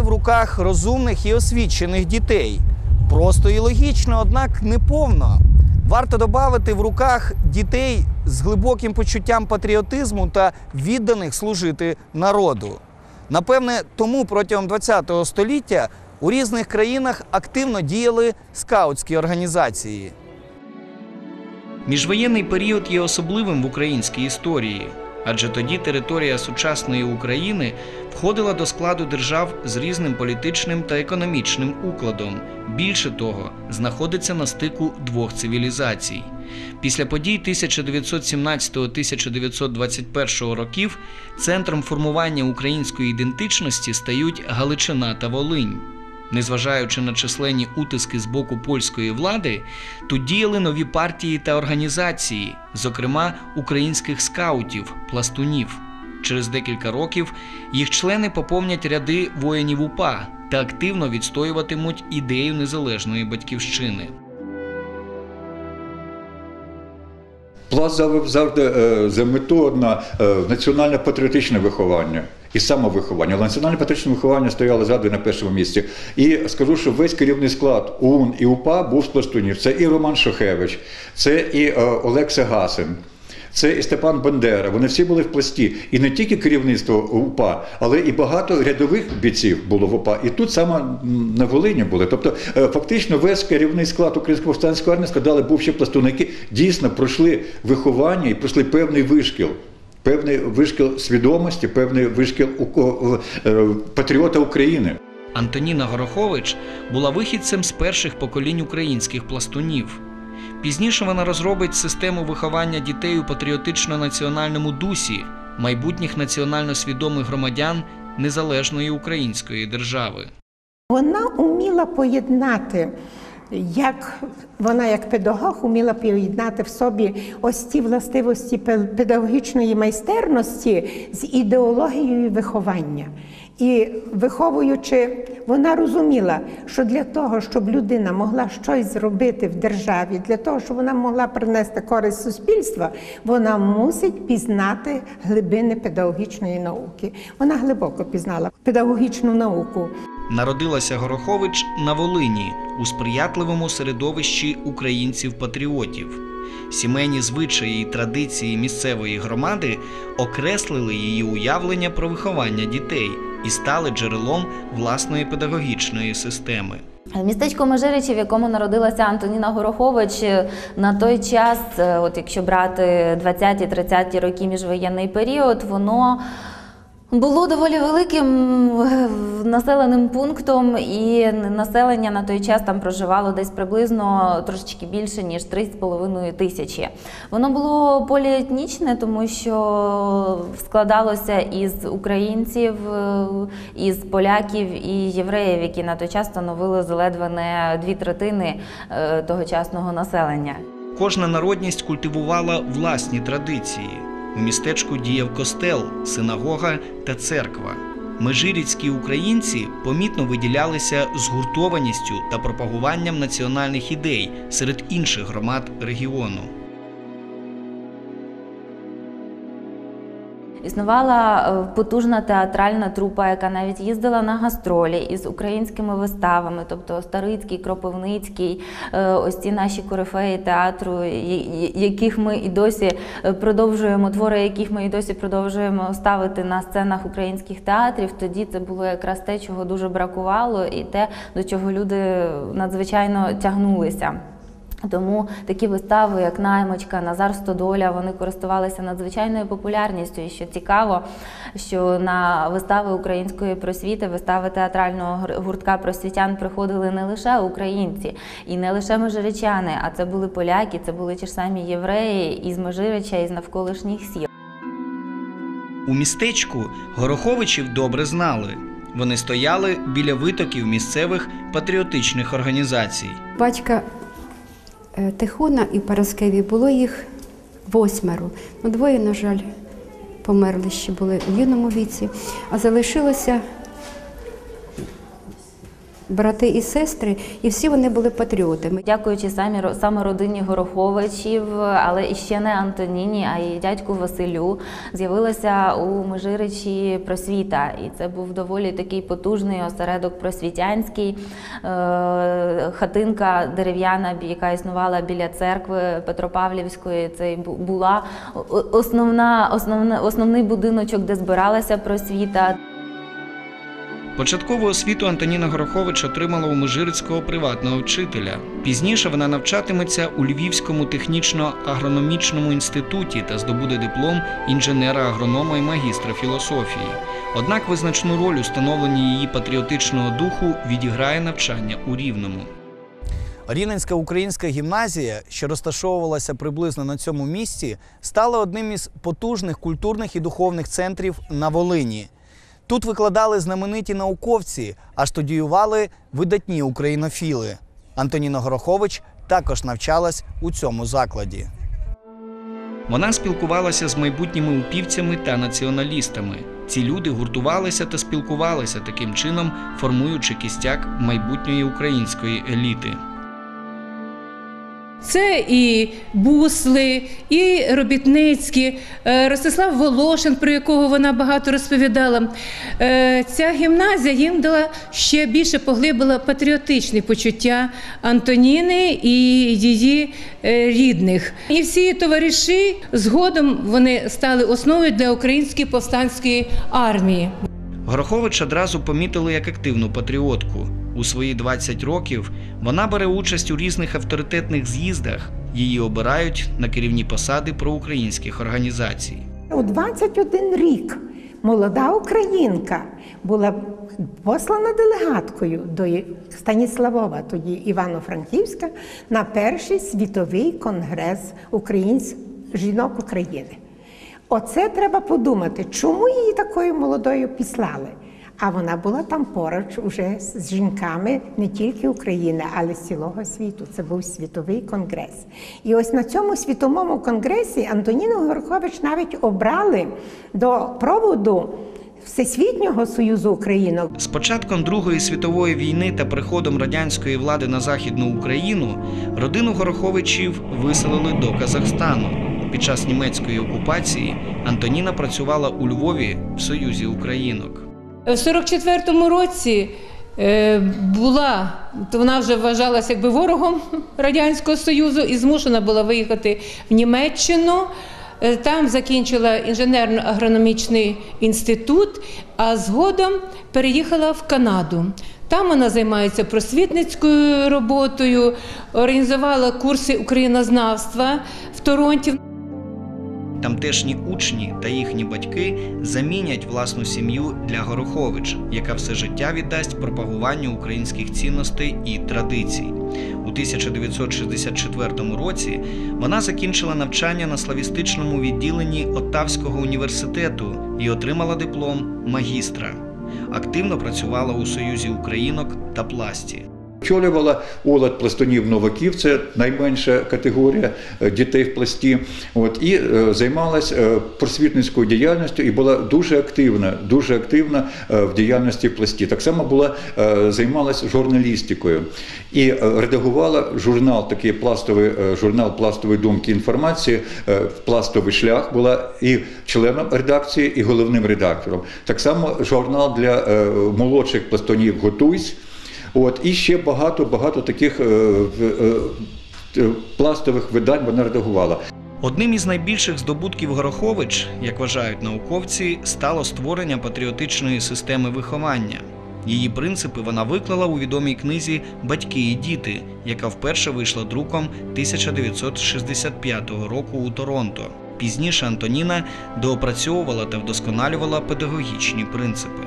В руках розумних і освічених дітей. Просто і логічно, однак неповно. Варто додати в руках дітей з глибоким почуттям патріотизму та відданих служити народу. Напевне, тому протягом ХХ століття у різних країнах активно діяли скаутські організації. Міжвоєнний період є особливим в українській історії, адже тоді територія сучасної України входила до складу держав з різним політичним та економічним укладом. Більше того, знаходиться на стику двох цивілізацій. Після подій 1917-1921 років центром формування української ідентичності стають Галичина та Волинь. Незважаючи на численні утиски з боку польської влади, тут діяли нові партії та організації, зокрема українських скаутів, пластунів. Через декілька років їх члени поповнять ряди воїнів УПА та активно відстоюватимуть ідею незалежної батьківщини. Пласт завжди, е, за мету одна е, національне патріотичне виховання і самовиховання. Але національне патріотичне виховання стояло завжди на першому місці. І скажу, що весь керівний склад УН і УПА був з пластунів. Це і Роман Шухевич, це і е, Олекса Гасин. Це і Степан Бандера. Вони всі були в пласті. І не тільки керівництво УПА, але і багато рядових бійців було в УПА. І тут саме на Волині були. Тобто, е, фактично, весь керівний склад Української повстанської армії складали бувші пластуни, які дійсно пройшли виховання і пройшли певний вишкіл. Певний вишкіл свідомості, певний вишкіл е, патріота України. Антоніна Горохович була вихідцем з перших поколінь українських пластунів. Пізніше вона розробить систему виховання дітей у патріотично-національному дусі майбутніх національно свідомих громадян незалежної української держави. Вона уміла поєднати, як вона як педагог уміла поєднати в собі ось ті властивості пе- педагогічної майстерності з ідеологією виховання. І виховуючи, вона розуміла, що для того, щоб людина могла щось зробити в державі, для того, щоб вона могла принести користь суспільства, вона мусить пізнати глибини педагогічної науки. Вона глибоко пізнала педагогічну науку. Народилася Горохович на Волині у сприятливому середовищі українців-патріотів. Сімейні звичаї і традиції місцевої громади окреслили її уявлення про виховання дітей і стали джерелом власної педагогічної системи. Містечко Межиричі, в якому народилася Антоніна Горохович, на той час, е, от якщо брати 20-30 роки міжвоєнний період, воно було доволі великим населеним пунктом, і населення на той час там проживало десь приблизно трошечки більше ніж 3,5 тисячі. Воно було поліетнічне, тому що складалося із українців, е, із поляків і євреїв, які на той час становили заледве не дві третини е, тогочасного населення. Кожна народність культивувала власні традиції. У містечку діяв костел, синагога та церква. Межиріцькі українці помітно виділялися згуртованістю та пропагуванням національних ідей серед інших громад регіону. Існувала е, потужна театральна трупа, яка навіть їздила на гастролі із українськими виставами, тобто Старицький, Кропивницький, е, ось ці наші корифеї театру, яких ми і досі е, продовжуємо, твори яких ми і досі продовжуємо ставити на сценах українських театрів. Тоді це було якраз те, чого дуже бракувало, і те, до чого люди надзвичайно тягнулися. Тому такі вистави, як Наймочка, Назар Стодоля, вони користувалися надзвичайною популярністю. І що цікаво, що на вистави української просвіти, вистави театрального гуртка просвітян приходили не лише українці і не лише межиричани, а це були поляки, це були ті ж самі євреї із Межирича, із навколишніх сіл. У містечку Гороховичів добре знали. Вони стояли біля витоків місцевих патріотичних організацій. Батька Тихона і Параскеві було їх восьмеро. Ну, двоє, на жаль, померли ще були в юному віці, а залишилося брати і сестри, і всі вони були патріотами. Дякуючи самі саме родині Гороховичів, але і ще не Антоніні, а й дядьку Василю, з'явилася у Межиричі просвіта. І це був доволі такий потужний осередок просвітянський. Е, Хатинка дерев'яна, яка існувала біля церкви Петропавлівської. Це була основна, основна, основний будиночок, де збиралася просвіта. Початкову освіту Антоніна Горохович отримала у Межирицького приватного вчителя. Пізніше вона навчатиметься у Львівському технічно-агрономічному інституті та здобуде диплом інженера-агронома і магістра філософії. Однак визначну роль у становленні її патріотичного духу відіграє навчання у Рівному. Рівненська українська гімназія, що розташовувалася приблизно на цьому місці, стала одним із потужних культурних і духовних центрів на Волині. Тут викладали знамениті науковці, а студіювали видатні українофіли. Антоніна Горохович також навчалась у цьому закладі. Вона спілкувалася з майбутніми упівцями та націоналістами. Ці люди гуртувалися та спілкувалися таким чином, формуючи кістяк майбутньої української еліти. Це і Бусли, і Робітницькі, е, Ростислав Волошин, про якого вона багато розповідала. Е, Ця гімназія їм дала ще більше поглибила патріотичні почуття Антоніни і її е, рідних. І всі товариші згодом вони стали основою для української повстанської армії. Горохович одразу помітили як активну патріотку. У свої 20 років вона бере участь у різних авторитетних з'їздах. Її обирають на керівні посади проукраїнських організацій. У 21 рік молода українка була послана делегаткою до Станіславова, тоді Івано-Франківська, на перший світовий конгрес українсь... жінок України. Оце треба подумати, чому її такою молодою післали. А вона була там поруч уже з жінками не тільки України, але з цілого світу. Це був світовий конгрес. І ось на цьому світовому конгресі Антоніну Горхович навіть обрали до проводу Всесвітнього Союзу Українок. З початком Другої світової війни та приходом радянської влади на Західну Україну родину Гороховичів виселили до Казахстану. Під час німецької окупації Антоніна працювала у Львові в Союзі Українок. В 44-му році е, була, то вона вже вважалася якби ворогом Радянського Союзу і змушена була виїхати в Німеччину. Е, Там закінчила інженерно-агрономічний інститут, а згодом переїхала в Канаду. Там вона займається просвітницькою роботою, організувала курси українознавства в Торонті. Тамтешні учні та їхні батьки замінять власну сім'ю для Горохович, яка все життя віддасть пропагуванню українських цінностей і традицій. У 1964 році вона закінчила навчання на славістичному відділенні Оттавського університету і отримала диплом магістра. Активно працювала у Союзі Українок та пласті. Очолювала олад пластунів новаків, це найменша категорія е, дітей в пласті. От, і е, займалась е, просвітницькою діяльністю і була дуже активна, дуже активна е, в діяльності в пласті. Так само була, е, займалась журналістикою і редагувала журнал, такий пластовий журнал пластової думки інформації, е, пластовий шлях була і членом редакції, і головним редактором. Так само журнал для е, молодших пластунів Готуйсь. От, і ще багато багато таких е, е, е, пластових видань вона редагувала. Одним із найбільших здобутків Горохович, як вважають науковці, стало створення патріотичної системи виховання. Її принципи вона виклала у відомій книзі Батьки і діти, яка вперше вийшла друком 1965 року у Торонто. Пізніше Антоніна доопрацьовувала та вдосконалювала педагогічні принципи.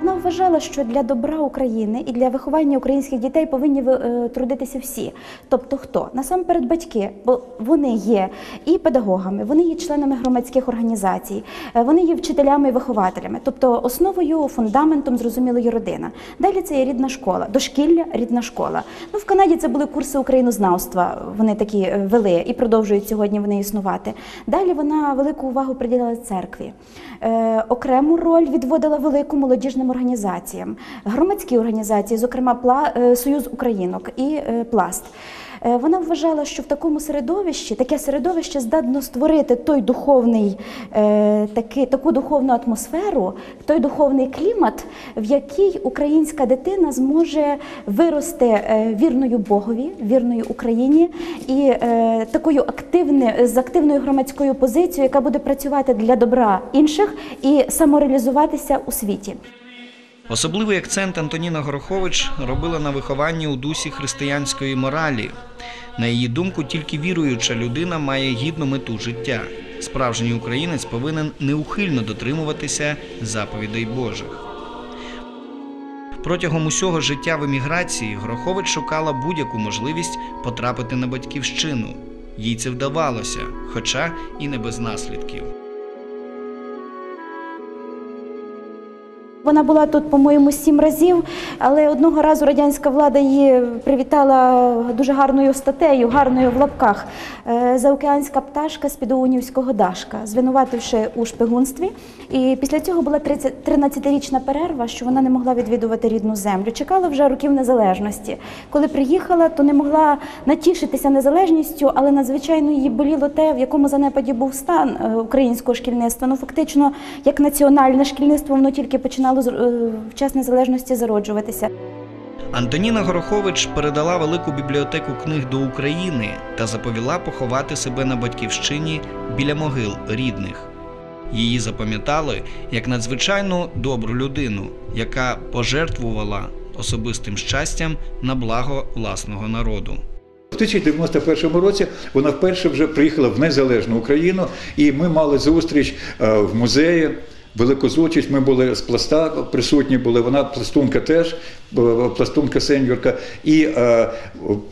Вона вважала, що для добра України і для виховання українських дітей повинні е, трудитися всі. Тобто хто? Насамперед батьки, бо вони є і педагогами, вони є членами громадських організацій, е, вони є вчителями і вихователями. Тобто основою, фундаментом зрозуміло є родина. Далі це є рідна школа, дошкілля, рідна школа. Ну в Канаді це були курси українознавства. Вони такі е, вели і продовжують сьогодні вони існувати. Далі вона велику увагу приділяла церкві. Е, окрему роль відводила велику молодіжним організаціям. Організаціям, громадські організації, зокрема е, Союз Українок і е, Пласт. Е, Вона вважала, що в такому середовищі таке середовище здатно створити той духовний, таки, таку духовну атмосферу, той духовний клімат, в який українська дитина зможе вирости вірною Богові, вірною Україні і такою активне, з активною громадською позицією, яка буде працювати для добра інших і самореалізуватися у світі. Особливий акцент Антоніна Горохович робила на вихованні у дусі християнської моралі. На її думку, тільки віруюча людина має гідну мету життя. Справжній українець повинен неухильно дотримуватися заповідей Божих. Протягом усього життя в еміграції Грохович шукала будь-яку можливість потрапити на батьківщину. Їй це вдавалося, хоча і не без наслідків. Вона була тут, по-моєму, сім разів, але одного разу радянська влада її привітала дуже гарною статтею, гарною в лапках. Е, Заокеанська пташка з підоунівського Дашка, звинувативши у шпигунстві. І після цього була 30 13-річна перерва, що вона не могла відвідувати рідну землю. Чекала вже років незалежності. Коли приїхала, то не могла натішитися незалежністю, але надзвичайно її боліло те, в якому занепаді був стан е, українського шкільництва. Ну фактично, як національне шкільництво, воно тільки починало е, в час незалежності зароджуватися. Антоніна Горохович передала велику бібліотеку книг до України та заповіла поховати себе на батьківщині біля могил рідних. Її запам'ятали як надзвичайно добру людину, яка пожертвувала особистим щастям на благо власного народу. У 1991 році вона вперше вже приїхала в незалежну Україну, і ми мали зустріч е, в музеї. Велику зустріч, ми були з пласта присутні були, вона пластунка теж, е, пластунка сеньорка. І е,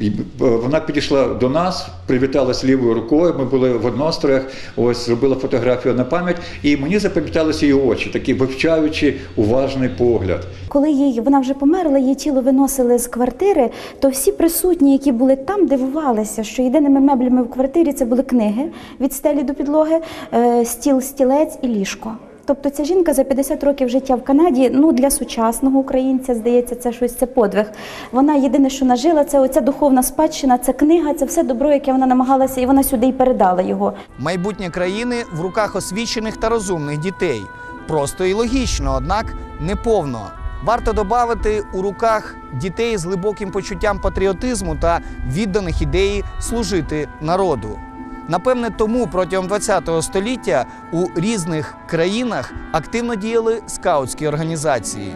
е, вона підійшла до нас, привіталась лівою рукою. Ми були в одностроях, ось зробила фотографію на пам'ять, і мені запам'яталися її очі, такі вивчаючи, уважний погляд. Коли їй вона вже померла, її тіло виносили з квартири, то всі присутні, які були там, дивувалися, що єдиними меблями в квартирі це були книги від стелі до підлоги, е, стіл, стілець і ліжко. Тобто ця жінка за 50 років життя в Канаді, ну для сучасного українця, здається, це щось це подвиг. Вона єдине, що нажила, це оця духовна спадщина, це книга, це все добро, яке вона намагалася, і вона сюди й передала його. Майбутнє країни в руках освічених та розумних дітей. Просто і логічно, однак неповно. Варто додати у руках дітей з глибоким почуттям патріотизму та відданих ідеї служити народу. Напевне, тому протягом ХХ століття у різних країнах активно діяли скаутські організації.